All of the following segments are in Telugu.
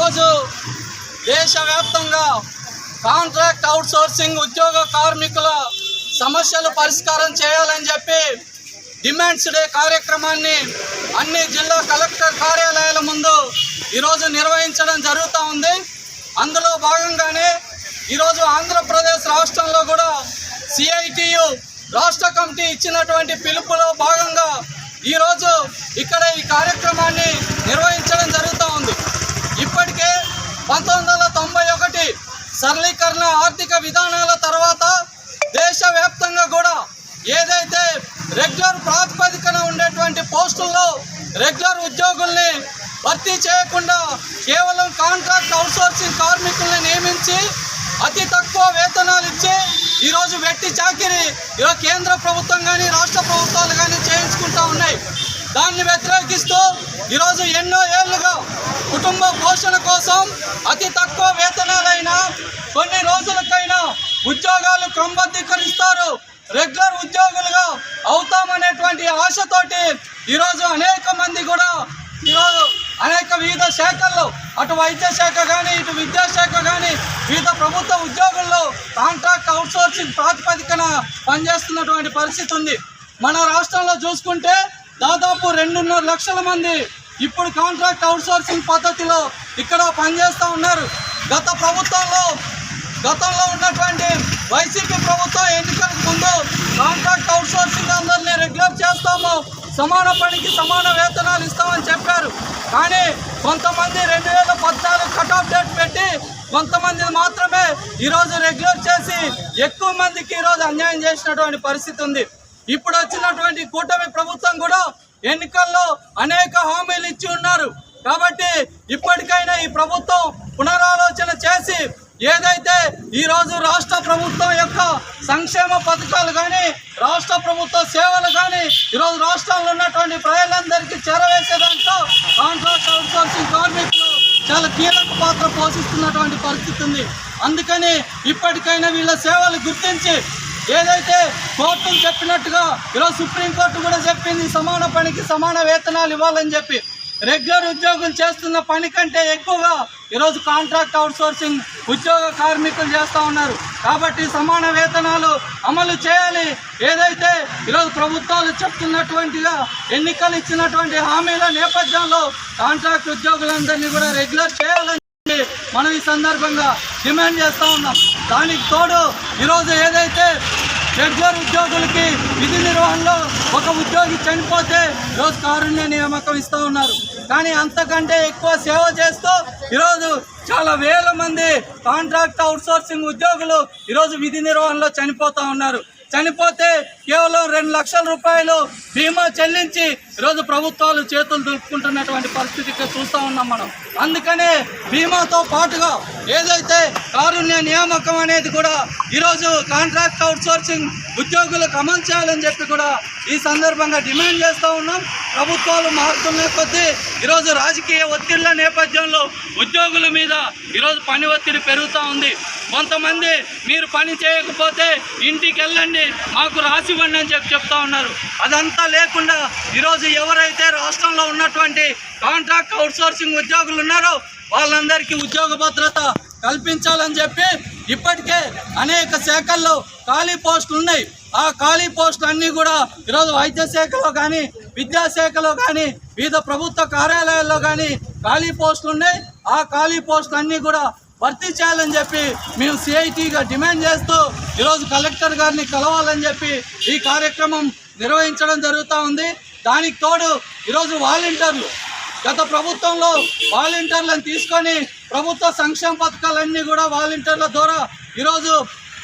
ఈరోజు దేశవ్యాప్తంగా కాంట్రాక్ట్ అవుట్సోర్సింగ్ ఉద్యోగ కార్మికుల సమస్యలు పరిష్కారం చేయాలని చెప్పి డిమాండ్స్ డే కార్యక్రమాన్ని అన్ని జిల్లా కలెక్టర్ కార్యాలయాల ముందు ఈరోజు నిర్వహించడం జరుగుతూ ఉంది. అందులో భాగంగానే ఈరోజు ఆంధ్రప్రదేశ్ రాష్ట్రంలో కూడా సిఐటియు రాష్ట్ర కమిటీ ఇచ్చినటువంటి పిలుపులో భాగంగా ఈరోజు ఇక్కడ ఈ కార్యక్రమాన్ని నిర్వహించడం జరుగుతుంది. పంతొమ్మిది వందల తొంభై ఒకటి సరళీకరణ ఆర్థిక విధానాల తర్వాత దేశవ్యాప్తంగా కూడా ఏదైతే రెగ్యులర్ ప్రాతిపదికన ఉండేటువంటి పోస్టుల్లో రెగ్యులర్ ఉద్యోగుల్ని భర్తీ చేయకుండా కేవలం కాంట్రాక్ట్ అవుట్సోర్సింగ్ కార్మికుల్ని నియమించి అతి తక్కువ వేతనాలు ఇచ్చి ఈరోజు వెట్టి చాకిరి ఇలా కేంద్ర ప్రభుత్వం కానీ రాష్ట్ర ప్రభుత్వాలు కానీ చేయించుకుంటా ఉన్నాయి. దాన్ని వ్యతిరేకిస్తూ ఈరోజు ఎన్నో ఏళ్ళుగా కుటుంబ పోషణ కోసం అతి తక్కువ వేతనాలైనా కొన్ని రోజులకైనా ఉద్యోగాలు క్రమబద్ధీకరిస్తారు. రెగ్యులర్ ఉద్యోగులుగా అవుతామనేటువంటి ఆశతోటి ఈరోజు అనేక మంది కూడా ఈరోజు అనేక వివిధ శాఖల్లో అటు వైద్య శాఖ కానీ ఇటు విద్యాశాఖ కానీ వివిధ ప్రభుత్వ ఉద్యోగుల్లో కాంట్రాక్ట్ అవుట్సోర్సింగ్ ప్రాతిపదికన పనిచేస్తున్నటువంటి పరిస్థితి ఉంది. మన రాష్ట్రంలో చూసుకుంటే దాదాపు రెండున్నర లక్షల మంది ఇప్పుడు కాంట్రాక్ట్ అవుట్సోర్సింగ్ పద్ధతిలో ఇక్కడ పనిచేస్తూ ఉన్నారు. గత ప్రభుత్వంలో గతంలో ఉన్నటువంటి వైసీపీ ప్రభుత్వం ఎన్నికలకు ముందు కాంట్రాక్ట్ అవుట్సోర్సింగ్ అందరినీ రెగ్యులర్ చేస్తాము సమాన పనికి సమాన వేతనాలు ఇస్తామని చెప్పారు. కానీ కొంతమంది రెండు వేల పద్నాలుగు కట్ ఆఫ్ డేట్ పెట్టి కొంతమంది మాత్రమే ఈరోజు రెగ్యులర్ చేసి ఎక్కువ మందికి ఈరోజు అన్యాయం చేసినటువంటి పరిస్థితి ఉంది. ఇప్పుడు వచ్చినటువంటి కూటమి ప్రభుత్వం కూడా ఎన్నికల్లో అనేక హామీలు ఇచ్చి ఉన్నారు. కాబట్టి ఇప్పటికైనా ఈ ప్రభుత్వం పునరాలోచన చేసి ఏదైతే ఈ రోజు రాష్ట్ర ప్రభుత్వం యొక్క సంక్షేమ పథకాలు కానీ రాష్ట్ర ప్రభుత్వ సేవలు కానీ ఈరోజు రాష్ట్రంలో ఉన్నటువంటి ప్రజలందరికీ చేరవేసే దాంట్లో కాంట్రాక్ట్ అవుట్సోర్సింగ్ కార్మికులు చాలా కీలక పాత్ర పోషిస్తున్నటువంటి పరిస్థితి ఉంది. అందుకని ఇప్పటికైనా వీళ్ళ సేవలు గుర్తించి ఏదైతే కోర్టులు చెప్పినట్టుగా ఈరోజు సుప్రీంకోర్టు కూడా చెప్పింది సమాన పనికి సమాన వేతనాలు ఇవ్వాలని చెప్పి. రెగ్యులర్ ఉద్యోగులు చేస్తున్న పని కంటే ఎక్కువగా ఈరోజు కాంట్రాక్ట్ అవుట్సోర్సింగ్ ఉద్యోగ కార్మికులు చేస్తూ ఉన్నారు. కాబట్టి సమాన వేతనాలు అమలు చేయాలి. ఏదైతే ఈరోజు ప్రభుత్వాలు చెప్తున్నటువంటిగా ఎన్నికలు ఇచ్చినటువంటి హామీల నేపథ్యంలో కాంట్రాక్ట్ ఉద్యోగులందరినీ కూడా రెగ్యులర్ చేయాలని మనం ఈ సందర్భంగా డిమాండ్ చేస్తూ ఉన్నాం. దానికి తోడు ఈరోజు ఏదైతే రెగ్యులర్ ఉద్యోగులకి విధి నిర్వహణలో ఒక ఉద్యోగి చనిపోతే ఈరోజు కారుణ్య నియామకం ఇస్తూ ఉన్నారు. కానీ అంతకంటే ఎక్కువ సేవ చేస్తూ ఈరోజు చాలా వేల మంది కాంట్రాక్ట్ అవుట్సోర్సింగ్ ఉద్యోగులు ఈరోజు విధి నిర్వహణలో చనిపోతూ ఉన్నారు. చనిపోతే కేవలం రెండు లక్షల రూపాయలు బీమా చెల్లించి ఈరోజు ప్రభుత్వాలు చేతులు దులుపుకుంటున్నటువంటి పరిస్థితి చూస్తూ ఉన్నాం మనం. అందుకనే బీమాతో పాటుగా ఏదైతే కారుణ్య నియామకం అనేది కూడా ఈరోజు కాంట్రాక్ట్ అవుట్సోర్సింగ్ ఉద్యోగులకు అమలు చేయాలని చెప్పి కూడా ఈ సందర్భంగా డిమాండ్ చేస్తూ ఉన్నాం. ప్రభుత్వాలు మారుతున్న కొద్దీ ఈరోజు రాజకీయ ఒత్తిళ్ళ నేపథ్యంలో ఉద్యోగుల మీద ఈరోజు పని ఒత్తిడి పెరుగుతూ ఉంది. కొంతమంది మీరు పని చేయకపోతే ఇంటికి వెళ్ళండి మాకు రాసివ్వండి అని చెప్పి చెప్తా ఉన్నారు. అదంతా లేకుండా ఈరోజు ఎవరైతే రాష్ట్రంలో ఉన్నటువంటి కాంట్రాక్ట్ అవుట్సోర్సింగ్ ఉద్యోగులు ఉన్నారో వాళ్ళందరికీ ఉద్యోగ భద్రత కల్పించాలని చెప్పి ఇప్పటికే అనేక శాఖల్లో ఖాళీ పోస్టులు ఉన్నాయి. ఆ ఖాళీ పోస్టులు అన్నీ కూడా ఈరోజు వైద్య శాఖలో కానీ విద్యాశాఖలో కానీ వివిధ ప్రభుత్వ కార్యాలయాల్లో కానీ ఖాళీ పోస్టులు ఉన్నాయి. ఆ ఖాళీ పోస్టులు అన్నీ కూడా భర్తీ చేయాలని చెప్పి మేము సిఐటిగా డిమాండ్ చేస్తూ ఈరోజు కలెక్టర్ గారిని కలవాలని చెప్పి ఈ కార్యక్రమం నిర్వహించడం జరుగుతూ ఉంది. దానికి తోడు ఈరోజు వాలంటీర్లు గత ప్రభుత్వంలో వాలంటీర్లను తీసుకొని ప్రభుత్వ సంక్షేమ పథకాలన్నీ కూడా వాలంటీర్ల ద్వారా ఈరోజు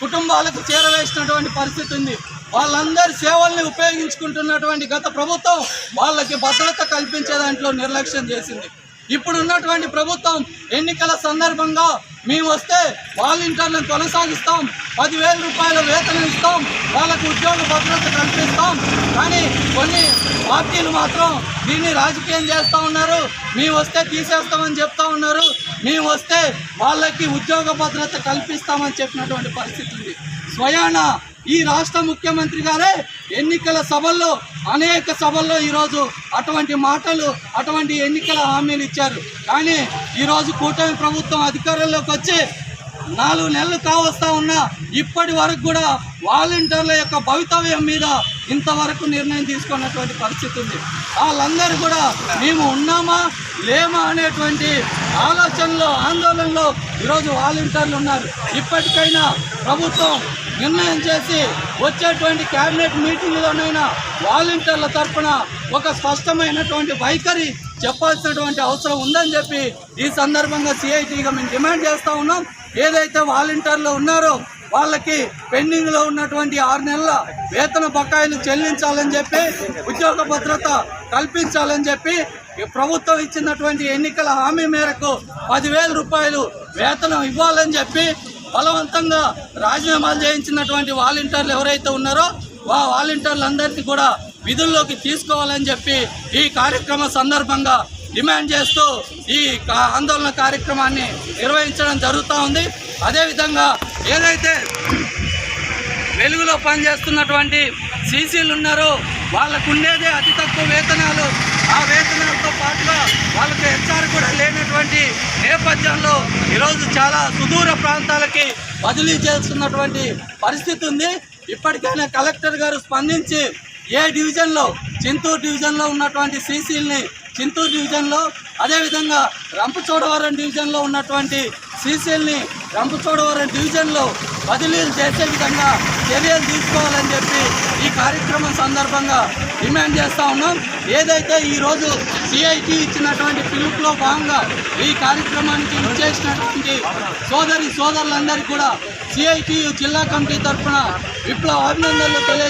కుటుంబాలకు చేరవేసినటువంటి పరిస్థితి ఉంది. వాళ్ళందరి సేవల్ని ఉపయోగించుకుంటున్నటువంటి గత ప్రభుత్వం వాళ్ళకి భద్రత కల్పించే దాంట్లో నిర్లక్ష్యం చేసింది. ఇప్పుడు ఉన్నటువంటి ప్రభుత్వం ఎన్నికల సందర్భంగా మేము వస్తే వాలంటీర్లను కొనసాగిస్తాం. పదివేల రూపాయల వేతనం ఇస్తాం. వాళ్ళకు ఉద్యోగ భద్రత కల్పిస్తాం. కానీ కొన్ని పార్టీలు మాత్రం దీన్ని రాజకీయం చేస్తూ ఉన్నారు. మేము వస్తే తీసేస్తామని చెప్తా ఉన్నారు. మేము వస్తే వాళ్ళకి ఉద్యోగ భద్రత కల్పిస్తామని చెప్పినటువంటి పరిస్థితి ఉంది. స్వయాన ఈ రాష్ట్ర ముఖ్యమంత్రి గారే ఎన్నికల సభల్లో అనేక సభల్లో ఈరోజు అటువంటి మాటలు అటువంటి ఎన్నికల హామీలు ఇచ్చారు. కానీ ఈరోజు కూటమి ప్రభుత్వం అధికారంలోకి వచ్చి నాలుగు నెలలు కావస్తా ఉన్నా ఇప్పటి వరకు కూడా వాలంటీర్ల యొక్క భవితవ్యం మీద ఇంతవరకు నిర్ణయం తీసుకున్నటువంటి పరిస్థితి ఉంది. వాళ్ళందరూ కూడా మేము ఉన్నామా లేమా అనేటువంటి ఆలోచనలో ఆందోళనలో ఈరోజు వాలంటీర్లు ఉన్నారు. ఇప్పటికైనా ప్రభుత్వం నిర్ణయం చేసి వచ్చేటువంటి క్యాబినెట్ మీటింగ్లోనైనా వాలంటీర్ల తరఫున ఒక స్పష్టమైనటువంటి వైఖరి చెప్పాల్సినటువంటి అవసరం ఉందని చెప్పి ఈ సందర్భంగా సిఐటిగా మేము డిమాండ్ చేస్తూ ఉన్నాం. ఏదైతే వాలంటీర్లు ఉన్నారో వాళ్ళకి పెండింగ్లో ఉన్నటువంటి ఆరు నెలల వేతన బకాయిలు చెల్లించాలని చెప్పి ఉద్యోగ భద్రత కల్పించాలని చెప్పి ప్రభుత్వం ఇచ్చినటువంటి ఎన్నికల హామీ మేరకు పదివేల రూపాయలు వేతనం ఇవ్వాలని చెప్పి బలవంతంగా రాజీనామాలు చేయించినటువంటి వాలంటీర్లు ఎవరైతే ఉన్నారో ఆ వాలంటీర్లందరినీ కూడా విధుల్లోకి తీసుకోవాలని చెప్పి ఈ కార్యక్రమ సందర్భంగా డిమాండ్ చేస్తూ ఈ ఆందోళన కార్యక్రమాన్ని నిర్వహించడం జరుగుతూ ఉంది. అదేవిధంగా ఏదైతే వెలుగులో పనిచేస్తున్నటువంటి సీసీలు ఉన్నారో వాళ్ళకు ఉండేదే అతి తక్కువ వేతనాలు. ఆ వేతనాలతో పాటుగా వాళ్ళకు హెచ్ఆర్ కూడా లేనటువంటి నేపథ్యంలో ఈరోజు చాలా సుదూర ప్రాంతాలకి బదిలీ చేస్తున్నటువంటి పరిస్థితి ఉంది. ఇప్పటికైనా కలెక్టర్ గారు స్పందించి ఏ డివిజన్లో చింతూరు డివిజన్లో ఉన్నటువంటి సీసీల్ని చింతూరు డివిజన్లో అదేవిధంగా రంపచోడవరం డివిజన్లో ఉన్నటువంటి సీసీల్ని రంపచోడవరం డివిజన్లో బదిలీలు చేసే విధంగా చర్యలు తీసుకోవాలని చెప్పి ఈ కార్యక్రమం సందర్భంగా డిమాండ్ చేస్తూ ఉన్నాం. ఏదైతే ఈరోజు సిఐటి ఇచ్చినటువంటి పిలుపులో భాగంగా ఈ కార్యక్రమానికి ఇచ్చేసినటువంటి సోదరి సోదరులందరికీ కూడా సిఐటి జిల్లా కమిటీ తరఫున విప్లవ అభినందనలు తెలియ